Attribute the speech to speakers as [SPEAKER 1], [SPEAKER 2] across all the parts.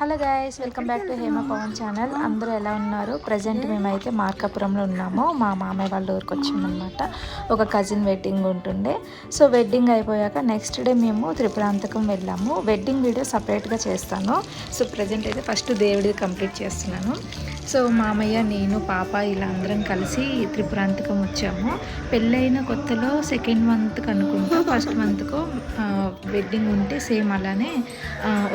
[SPEAKER 1] Hello guys welcome back to Hema Pavan channel. అందరూ ఎలా ఉన్నారు? ప్రజెంట్ మేమైతే మార్కాపురంలో ఉన్నాము. మా మామయ్య వాళ్ళ ఊరికి వచ్చామన్నమాట. ఒక కజిన్ వెడ్డింగ్ ఉంటుండే. సో వెడ్డింగ్ అయిపోయాక నెక్స్ట్ డే మేము త్రిపురాంతకం వెళ్ళాము. వెడ్డింగ్ వీడియో సపరేట్గా చేస్తాను. సో ప్రజెంట్ అయితే ఫస్ట్ దేవుడిది కంప్లీట్ చేస్తున్నాను. సో మామయ్య నేను పాప ఇలా అందరం కలిసి త్రిపురాంతకం వచ్చాము. పెళ్ళైన కొత్తలో సెకండ్ మంత్కి అనుకుంటా ఫస్ట్ మంత్కు వెడ్డింగ్ ఉంటే సేమ్ అలానే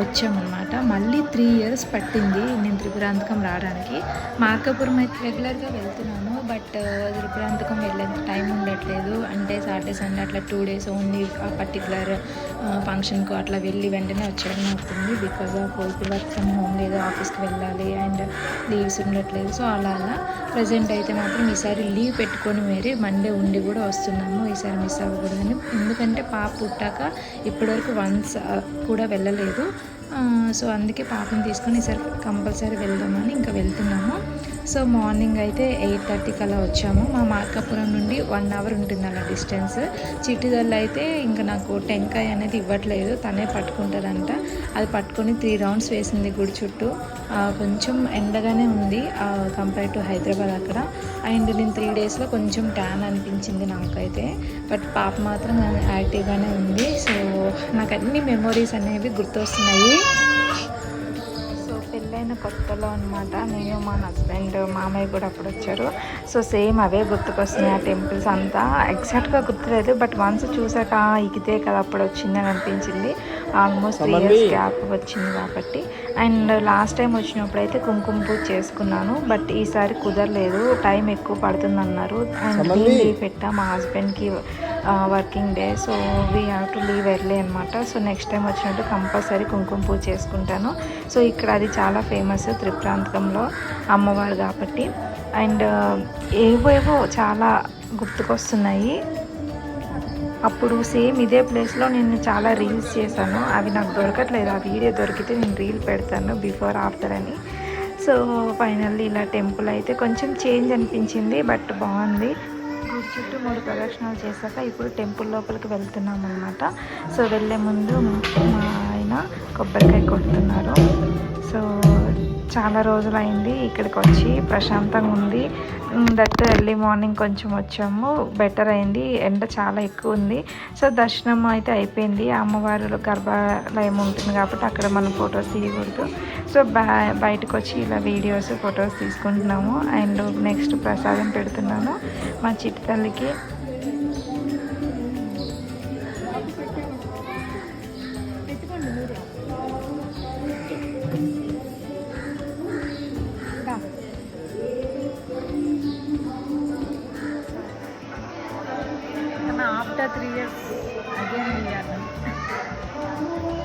[SPEAKER 1] వచ్చామన్నమాట. మళ్ళీ త్రీ ఇయర్స్ పట్టింది నేను త్రిపురాంతకం రావడానికి. మార్కాపురం అయితే రెగ్యులర్గా వెళ్తున్నాను బట్ త్రిపురాంతకం వెళ్ళే టైం ఉండట్లేదు. అంటే సాటర్డే సండే అట్లా టూ డేస్ ఓన్లీ ఆ పర్టికులర్ ఫంక్షన్కు అట్లా వెళ్ళి వెంటనే వచ్చేయడం అవుతుంది. Because of work from home లేదు ఆఫీస్కి వెళ్ళాలి అండ్ లీవ్స్ ఉండట్లేదు సో అలా అలా. ప్రజెంట్ అయితే మాత్రం ఈసారి లీవ్ పెట్టుకొని మరీ మండే ఉండి కూడా వస్తున్నాము. ఈసారి మిస్ అవ్వకూడదని. ఎందుకంటే పాప పుట్టాక ఇప్పటివరకు వన్స్ కూడా వెళ్ళలేదు. సో అందుకే పాపని తీసుకొని ఈసారి కంపల్సరీ వెళ్దామని ఇంకా వెళ్తున్నాము. సో మార్నింగ్ అయితే ఎయిట్ థర్టీకి అలా వచ్చాము. మా మార్కాపురం నుండి వన్ అవర్ ఉంటుంది అలా డిస్టెన్స్. చిట్టిదల్ అయితే ఇంకా నాకు టెంకాయ అనేది ఇవ్వట్లేదు. తనే పట్టుకుంటారంట అది పట్టుకొని త్రీ రౌండ్స్ వేసింది గుడి చుట్టూ. కొంచెం ఎండగానే ఉంది కంపేర్ టు హైదరాబాద్ అక్కడ. అండ్ నేను త్రీ డేస్లో కొంచెం ట్యాన్ అనిపించింది నాకైతే. బట్ పాప మాత్రం యాక్టివ్గానే ఉంది. సో నాకు అన్ని మెమొరీస్ అనేవి గుర్తొస్తున్నాయి. సో పెళ్ళైన కొత్తలో అనమాట నేను మా హస్బెండ్ మామయ్య కూడా అప్పుడు వచ్చారు. సో సేమ్ అవే గుర్తుకొస్తున్నాయి ఆ టెంపుల్స్ అంతా. ఎగ్జాక్ట్గా గుర్తులేదు బట్ వన్స్ చూసాక "ఆ, ఇకితే కదా అప్పుడు వచ్చింది అని అనిపించింది. ఆల్మోస్ట్ త్రీ ఇయర్స్ గ్యాప్ వచ్చింది కాబట్టి. అండ్ లాస్ట్ టైం వచ్చినప్పుడు అయితే కుంకుమ పూజ చేసుకున్నాను బట్ ఈసారి కుదరలేదు. టైం ఎక్కువ పడుతుంది అన్నారు అండ్ లీవ్ పెట్టా మా హస్బెండ్కి working day. So we have to leave early అనమాట సో నెక్స్ట్ టైం వచ్చినట్టు కంపల్సరీ కుంకుమ పూజ చేసుకుంటాను. సో ఇక్కడ అది చాలా ఫేమస్ త్రిప్రాంతకంలో అమ్మవారు కాబట్టి. అండ్ ఏవో ఏవో చాలా గుర్తుకొస్తున్నాయి. అప్పుడు సేమ్ ఇదే ప్లేస్లో నేను చాలా రీల్స్ చేశాను. అవి నాకు దొరకట్లేదు. ఆ వీడియో దొరికితే నేను రీల్ పెడతాను బిఫోర్ ఆఫ్టర్ అని. సో ఫైనల్లీ ఇలా టెంపుల్ అయితే కొంచెం చేంజ్ అనిపించింది బట్ బాగుంది. గుడి చుట్టూ మూడు ప్రదక్షిణాలు చేశాక ఇప్పుడు టెంపుల్ లోపలికి వెళ్తున్నాం అనమాట సో వెళ్ళే ముందు మా ఆయన కొబ్బరికాయ కొడుతున్నారు. సో చాలా రోజులు అయింది ఇక్కడికి వచ్చి ప్రశాంతంగా ఉంది. దట్ ఎర్లీ మార్నింగ్ కొంచెం వచ్చాము. బెటర్ అయింది. ఎండ చాలా ఎక్కువ ఉంది. సో దర్శనం అయితే అయిపోయింది. అమ్మవారు గర్భాలయం ఉంటుంది కాబట్టి అక్కడ మనం ఫొటోస్ తీయకూడదు. సో బా బయటకు వచ్చి ఇలా వీడియోస్ ఫొటోస్ తీసుకుంటున్నాము. అండ్ నెక్స్ట్ ప్రసాదం పెడుతున్నాను మా చిట్టి తల్లికి. ఆఫ్టర్ త్రీ ఇయర్స్ అగైన్ ఇప్పుడు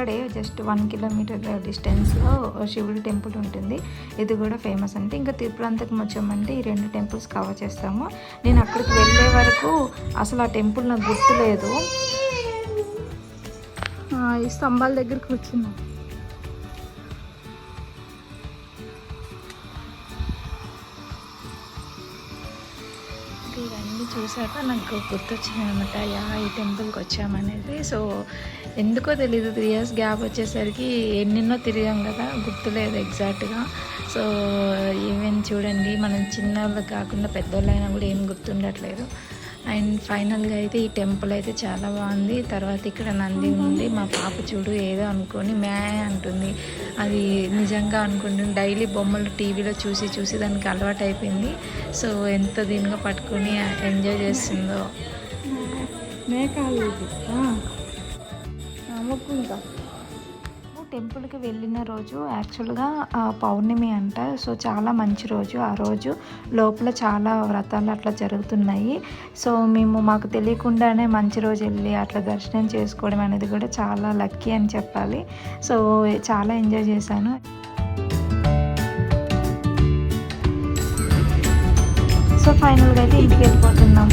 [SPEAKER 1] అక్కడే జస్ట్ వన్ కిలోమీటర్ డిస్టెన్స్లో శివుడి టెంపుల్ ఉంటుంది. ఇది కూడా ఫేమస్ అంటే. ఇంకా తిరుపతికి వచ్చామంటే ఈ రెండు టెంపుల్స్ కవర్ చేస్తాము. నేను అక్కడికి వెళ్ళే వరకు అసలు ఆ టెంపుల్ నాకు గుర్తులేదు. ఈ స్తంభాల దగ్గరికి వచ్చింది. ఇంకా ఇవన్నీ నాకు గుర్తొచ్చింది అనమాట యా ఈ టెంపుల్కి వచ్చామనేది. సో ఎందుకో తెలీదు త్రీ ఇయర్స్ గ్యాప్ వచ్చేసరికి ఎన్నెన్నో తిరిగాం కదా గుర్తులేదు ఎగ్జాక్ట్గా సో ఈవెన్ చూడండి మనం చిన్నవాళ్ళు కాకుండా పెద్దవాళ్ళైనా కూడా ఏం గుర్తుండట్లేదు. అండ్ ఫైనల్గా అయితే ఈ టెంపుల్ అయితే చాలా బాగుంది. తర్వాత ఇక్కడ నంది ఉంది. మా పాప చూడు ఏదో అనుకొని మ్యా అంటుంది. అది నిజంగా అనుకుంటుంది. డైలీ బొమ్మలు టీవీలో చూసి చూసి దానికి అలవాటు అయిపోయింది. సో ఎంత దీనిగా పట్టుకొని ఎంజాయ్ చేస్తుందో.
[SPEAKER 2] మేకాలు ఇంకా.
[SPEAKER 1] టెంపుల్కి వెళ్ళిన రోజు యాక్చువల్గా ఆ, పౌర్ణమి అంట. సో చాలా మంచి రోజు. ఆ రోజు లోపల చాలా వ్రతాలు అట్లా జరుగుతున్నాయి. సో మేము మాకు తెలియకుండానే మంచి రోజు వెళ్ళి అట్లా దర్శనం చేసుకోవడం అనేది కూడా చాలా లక్కీ అని చెప్పాలి. సో చాలా ఎంజాయ్ చేశాను. సో ఫైనల్గా అయితే ఇంటికి వెళ్ళిపోతున్నాం.